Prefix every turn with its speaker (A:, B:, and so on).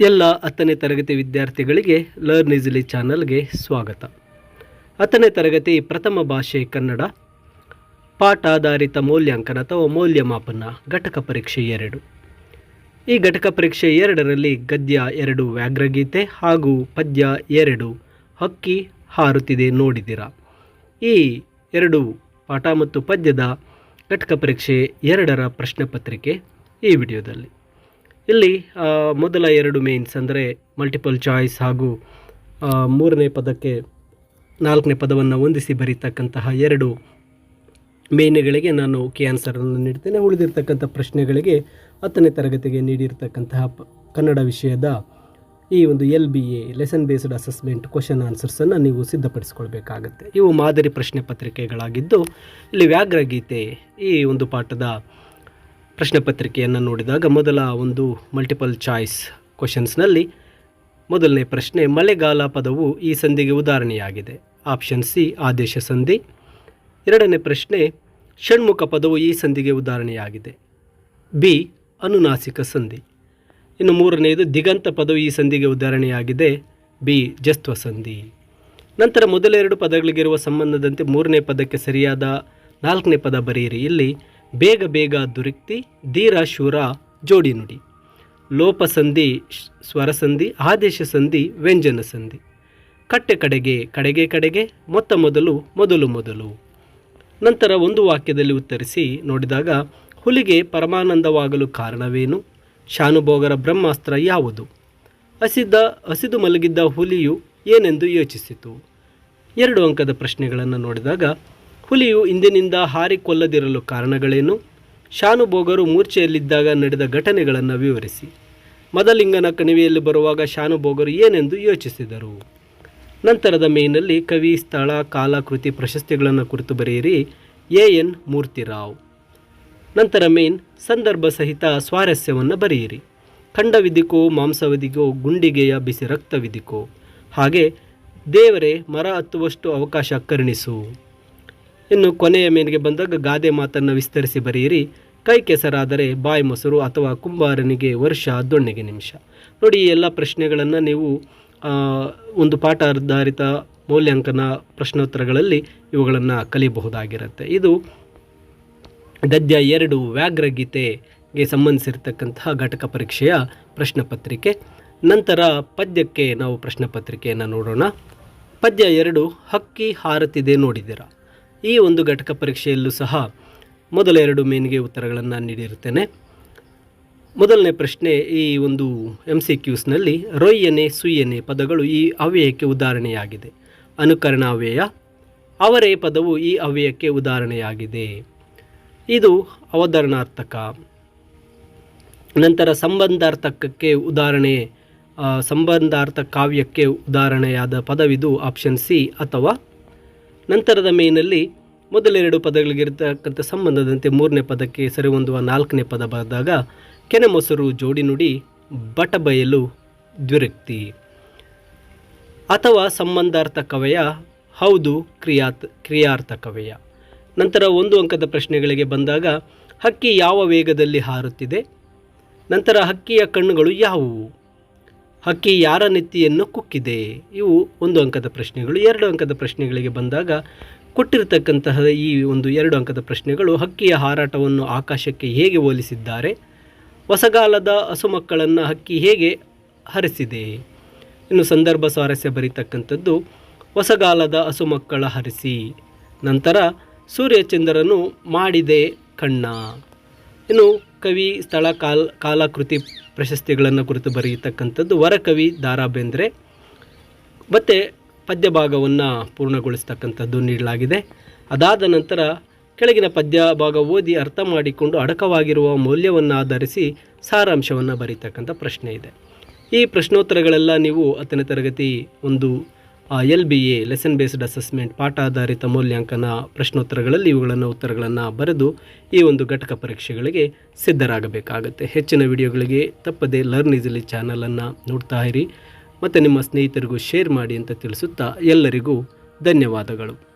A: ಎಲ್ಲ ಹತ್ತನೇ ತರಗತಿ ವಿದ್ಯಾರ್ಥಿಗಳಿಗೆ ಲರ್ನ್ ಈಸಿಲಿ ಚಾನಲ್ಗೆ ಸ್ವಾಗತ. ಹತ್ತನೇ ತರಗತಿ ಪ್ರಥಮ ಭಾಷೆ ಕನ್ನಡ. ಪಾಠ ಆಧಾರಿತ ಮೌಲ್ಯಾಂಕನ ಅಥವಾ ಮೌಲ್ಯಮಾಪನ, ಘಟಕ ಪರೀಕ್ಷೆ ಎರಡು. ಈ ಘಟಕ ಪರೀಕ್ಷೆ ಎರಡರಲ್ಲಿ ಗದ್ಯ ಎರಡು ವ್ಯಾಘ್ರಗೀತೆ ಹಾಗೂ ಪದ್ಯ ಎರಡು ಹಕ್ಕಿ ಹಾರುತ್ತಿದೆ ನೋಡಿದಿರ. ಈ ಎರಡು ಪಾಠ ಮತ್ತು ಪದ್ಯದ ಘಟಕ ಪರೀಕ್ಷೆ ಎರಡರ ಪ್ರಶ್ನೆ ಪತ್ರಿಕೆ ಈ ವಿಡಿಯೋದಲ್ಲಿ. ಇಲ್ಲಿ ಮೊದಲ ಎರಡು ಮೇನ್ಸ್ ಅಂದರೆ ಮಲ್ಟಿಪಲ್ ಚಾಯ್ಸ್ ಹಾಗೂ ಮೂರನೇ ಪದಕ್ಕೆ ನಾಲ್ಕನೇ ಪದವನ್ನು ಹೊಂದಿಸಿ ಬರೀತಕ್ಕಂತಹ ಎರಡು ಮೇನ್ಗಳಿಗೆ ನಾನು ಕಿ ಆನ್ಸರನ್ನು ನೀಡ್ತೇನೆ. ಉಳಿದಿರ್ತಕ್ಕಂಥ ಪ್ರಶ್ನೆಗಳಿಗೆ ಹತ್ತನೇ ತರಗತಿಗೆ ನೀಡಿರ್ತಕ್ಕಂತಹ ಕನ್ನಡ ವಿಷಯದ ಈ ಒಂದು L B A lesson based assessment question ಆನ್ಸರ್ಸನ್ನು ನೀವು ಸಿದ್ಧಪಡಿಸ್ಕೊಳ್ಬೇಕಾಗತ್ತೆ. ಇವು ಮಾದರಿ ಪ್ರಶ್ನೆ ಪತ್ರಿಕೆಗಳಾಗಿದ್ದು, ಇಲ್ಲಿ ವ್ಯಾಘ್ರಗೀತೆ ಈ ಒಂದು ಪಾಠದ ಪ್ರಶ್ನೆ ಪತ್ರಿಕೆಯನ್ನು ನೋಡಿದಾಗ ಮೊದಲ ಒಂದು ಮಲ್ಟಿಪಲ್ ಚಾಯ್ಸ್ ಕ್ವಶನ್ಸ್ನಲ್ಲಿ ಮೊದಲನೇ ಪ್ರಶ್ನೆ, ಮಳೆಗಾಲ ಪದವು ಈ ಸಂಧಿಗೆ ಉದಾಹರಣೆಯಾಗಿದೆ. ಆಪ್ಷನ್ ಸಿ ಆದೇಶ ಸಂಧಿ. ಎರಡನೇ ಪ್ರಶ್ನೆ, ಷಣ್ಮುಖ ಪದವು ಈ ಸಂಧಿಗೆ ಉದಾಹರಣೆಯಾಗಿದೆ. ಬಿ ಅನುನಾಸಿಕ ಸಂಧಿ. ಇನ್ನು ಮೂರನೆಯದು ದಿಗಂತ ಪದವು ಈ ಸಂಧಿಗೆ ಉದಾಹರಣೆಯಾಗಿದೆ. ಬಿ ಜಸ್ತ್ವ ಸಂಧಿ. ನಂತರ ಮೊದಲೆರಡು ಪದಗಳಿಗಿರುವ ಸಂಬಂಧದಂತೆ ಮೂರನೇ ಪದಕ್ಕೆ ಸರಿಯಾದ ನಾಲ್ಕನೇ ಪದ ಬರೆಯಿರಿ. ಇಲ್ಲಿ ಬೇಗ ಬೇಗ ದುರಿಕ್ತಿ ಧೀರ ಶೂರ ಜೋಡಿ ನುಡಿ. ಲೋಪಸಂಧಿ, ಸ್ವರಸಂಧಿ ಆದೇಶ ಸಂಧಿ ವ್ಯಂಜನ ಸಂಧಿ ಕಟ್ಟೆ ಕಡೆಗೆ ಕಡೆಗೆ ಕಡೆಗೆ, ಮೊತ್ತ ಮೊದಲು ಮೊದಲು ಮೊದಲು. ನಂತರ ಒಂದು ವಾಕ್ಯದಲ್ಲಿ ಉತ್ತರಿಸಿ ನೋಡಿದಾಗ, ಹುಲಿಗೆ ಪರಮಾನಂದವಾಗಲು ಕಾರಣವೇನು? ಶಾನುಭೋಗರ ಬ್ರಹ್ಮಾಸ್ತ್ರ ಯಾವುದು? ಹಸಿದ, ಹಸಿದು ಮಲಗಿದ್ದ ಹುಲಿಯು ಏನೆಂದು ಯೋಚಿಸಿತು? ಎರಡು ಅಂಕದ ಪ್ರಶ್ನೆಗಳನ್ನು ನೋಡಿದಾಗ ಹುಲಿಯು ಇಂದಿನಿಂದ ಹಾರಿಕೊಲ್ಲದಿರಲು ಕಾರಣಗಳೇನು? ಶಾನುಭೋಗರು ಮೂರ್ಛೆಯಲ್ಲಿದ್ದಾಗ ನಡೆದ ಘಟನೆಗಳನ್ನು ವಿವರಿಸಿ. ಮದಲಿಂಗನ ಕಣಿವೆಯಲ್ಲಿ ಬರುವಾಗ ಶಾನುಭೋಗರು ಏನೆಂದು ಯೋಚಿಸಿದರು. ನಂತರದ ಮೇನಲ್ಲಿ ಕವಿ, ಸ್ಥಳ ಕಾಲ ಕೃತಿ ಪ್ರಶಸ್ತಿಗಳನ್ನು ಕುರಿತು ಬರೆಯಿರಿ. ಎ. ಎನ್. ಮೂರ್ತಿರಾವ್. ನಂತರ ಮೇನ್ ಸಂದರ್ಭ ಸಹಿತ ಸ್ವಾರಸ್ಯವನ್ನು ಬರೆಯಿರಿ. ಖಂಡವಿದಿಕೋ ಮಾಂಸವಿದಿಕೋ ಗುಂಡಿಗೆಯ ಬಿಸಿ ರಕ್ತವಿದಿಕೋ ಹಾಗೆ ದೇವರೇ ಮರ ಹತ್ತುವಷ್ಟು ಅವಕಾಶ ಕರುಣಿಸು. ಇನ್ನು ಕೊನೆಯ ಮೇನಿಗೆ ಬಂದಾಗ ಗಾದೆ ಮಾತನ್ನು ವಿಸ್ತರಿಸಿ ಬರೆಯಿರಿ. ಕೈ ಕೆಸರಾದರೆ ಬಾಯಿ ಮೊಸರು ಅಥವಾ ಕುಂಬಾರನಿಗೆ ವರ್ಷ ದೊಣ್ಣೆಗೆ ನಿಮಿಷ. ನೋಡಿ, ಈ ಎಲ್ಲ ಪ್ರಶ್ನೆಗಳನ್ನು ನೀವು ಒಂದು ಪಾಠ ಆಧಾರಿತ ಮೌಲ್ಯಾಂಕನ ಪ್ರಶ್ನೋತ್ತರಗಳಲ್ಲಿ ಇವುಗಳನ್ನು ಕಲಿಯಬಹುದಾಗಿರುತ್ತೆ. ಇದು ಗದ್ಯ ಎರಡು ವ್ಯಾಘ್ರಗೀತೆಗೆ ಸಂಬಂಧಿಸಿರ್ತಕ್ಕಂತಹ ಘಟಕ ಪರೀಕ್ಷೆಯ ಪ್ರಶ್ನೆ ಪತ್ರಿಕೆ. ನಂತರ ಪದ್ಯಕ್ಕೆ ನಾವು ಪ್ರಶ್ನೆ ಪತ್ರಿಕೆಯನ್ನು ನೋಡೋಣ. ಪದ್ಯ ಎರಡು, ಹಕ್ಕಿ ಹಾರತಿದೆ ನೋಡಿದಿರ? ಈ ಒಂದು ಘಟಕ ಪರೀಕ್ಷೆಯಲ್ಲೂ ಸಹ ಮೊದಲ ಎರಡು ಮೇನ್ಗೆ ಉತ್ತರಗಳನ್ನು ನೀಡಿರುತ್ತೇನೆ. ಮೊದಲನೇ ಪ್ರಶ್ನೆ ಈ ಒಂದು ಎಂ ಸಿ ಕ್ಯೂಸ್ನಲ್ಲಿ ರೊಯ್ಯನೆ ಸುಯ್ಯನೆ ಪದಗಳು ಈ ಅವ್ಯಯಕ್ಕೆ ಉದಾಹರಣೆಯಾಗಿದೆ. ಅನುಕರಣ ಅವ್ಯಯ, ಅವರೇ ಪದವು ಈ ಅವ್ಯಯಕ್ಕೆ ಉದಾಹರಣೆಯಾಗಿದೆ. ಇದು ಅವತರಣಾರ್ಥಕ ನಂತರ ಸಂಬಂಧಾರ್ಥಕಕ್ಕೆ ಉದಾಹರಣೆ ಸಂಬಂಧಾರ್ಥ ಕಾವ್ಯಕ್ಕೆ ಉದಾಹರಣೆಯಾದ ಪದವಿದು ಆಪ್ಷನ್ ಸಿ ಅಥವಾ ನಂತರದ ಮೇನಲ್ಲಿ ಮೊದಲೆರಡು ಪದಗಳಿಗಿರ್ತಕ್ಕಂಥ ಸಂಬಂಧದಂತೆ ಮೂರನೇ ಪದಕ್ಕೆ ಸರಿಹೊಂದುವ ನಾಲ್ಕನೇ ಪದ ಬಂದಾಗ ಕೆನೆ ಮೊಸರು ಜೋಡಿ ನುಡಿ ಬಟಬಯಲು ದ್ವಿರಕ್ತಿ. ಅಥವಾ ಸಂಬಂಧಾರ್ಥ ಕವಯ ಹೌದು ಕ್ರಿಯಾತ್ ಕ್ರಿಯಾರ್ಥ ಕವಯ ನಂತರ ಒಂದು ಅಂಕದ ಪ್ರಶ್ನೆಗಳಿಗೆ ಬಂದಾಗ ಹಕ್ಕಿ ಯಾವ ವೇಗದಲ್ಲಿ ಹಾರುತ್ತಿದೆ? ನಂತರ ಹಕ್ಕಿಯ ಕಣ್ಣುಗಳು ಯಾವುವು? ಹಕ್ಕಿ ಯಾರ ನೆತ್ತಿಯನ್ನು ಕುಕ್ಕಿದೆ? ಇವು ಒಂದು ಅಂಕದ ಪ್ರಶ್ನೆಗಳು. ಎರಡು ಅಂಕದ ಪ್ರಶ್ನೆಗಳಿಗೆ ಬಂದಾಗ ಕೊಟ್ಟಿರತಕ್ಕಂತಹ ಈ ಒಂದು ಎರಡು ಅಂಕದ ಪ್ರಶ್ನೆಗಳು ಹಕ್ಕಿಯ ಹಾರಾಟವನ್ನು ಆಕಾಶಕ್ಕೆ ಹೇಗೆ ಹೋಲಿಸಿದ್ದಾರೆ? ಹೊಸಗಾಲದ ಹಸುಮಕ್ಕಳನ್ನು ಹಕ್ಕಿ ಹೇಗೆ ಹರಿಸಿದೆ? ಇನ್ನು ಸಂದರ್ಭ ಸ್ವಾರಸ್ಯ ಬರೀತಕ್ಕಂಥದ್ದು, ಹೊಸಗಾಲದ ಹಸುಮಕ್ಕಳ ಹರಿಸಿ. ನಂತರ ಸೂರ್ಯಚಂದ್ರನು ಮಾಡಿದೆ ಕಣ್ಣ. ಇನ್ನು ಕವಿ ಸ್ಥಳ ಕಾಲ್ ಕಾಲಾಕೃತಿ ಪ್ರಶಸ್ತಿಗಳನ್ನು ಕುರಿತು ಬರೆಯತಕ್ಕಂಥದ್ದು ವರಕವಿ ದಾರಾ ಬೇಂದ್ರೆ ಮತ್ತು ಪದ್ಯ ಭಾಗವನ್ನು ಪೂರ್ಣಗೊಳಿಸ್ತಕ್ಕಂಥದ್ದು ನೀಡಲಾಗಿದೆ. ಅದಾದ ನಂತರ ಕೆಳಗಿನ ಪದ್ಯ ಭಾಗ ಓದಿ ಅರ್ಥ ಮಾಡಿಕೊಂಡು ಅಡಕವಾಗಿರುವ ಮೌಲ್ಯವನ್ನು ಆಧರಿಸಿ ಸಾರಾಂಶವನ್ನು ಬರೀತಕ್ಕಂಥ ಪ್ರಶ್ನೆ ಇದೆ. ಈ ಪ್ರಶ್ನೋತ್ತರಗಳೆಲ್ಲ ನೀವು ಹತ್ತನೇ ತರಗತಿ ಒಂದು L B A lesson based assessment ಪಾಠ ಆಧಾರಿತ ಮೌಲ್ಯಾಂಕನ, ಪ್ರಶ್ನೋತ್ತರಗಳಲ್ಲಿ ಇವುಗಳನ್ನು ಉತ್ತರಗಳನ್ನು ಬರೆದು ಈ ಒಂದು ಘಟಕ ಪರೀಕ್ಷೆಗಳಿಗೆ ಸಿದ್ಧರಾಗಬೇಕಾಗುತ್ತೆ. ಹೆಚ್ಚಿನ ವಿಡಿಯೋಗಳಿಗೆ ತಪ್ಪದೆ ಲರ್ನ್ ಈಸಿಲಿ ಚಾನಲನ್ನು ನೋಡ್ತಾ ಇರಿ. ಮತ್ತು ನಿಮ್ಮ ಸ್ನೇಹಿತರಿಗೂ ಶೇರ್ ಮಾಡಿ ಅಂತ ತಿಳಿಸುತ್ತಾ ಎಲ್ಲರಿಗೂ ಧನ್ಯವಾದಗಳು.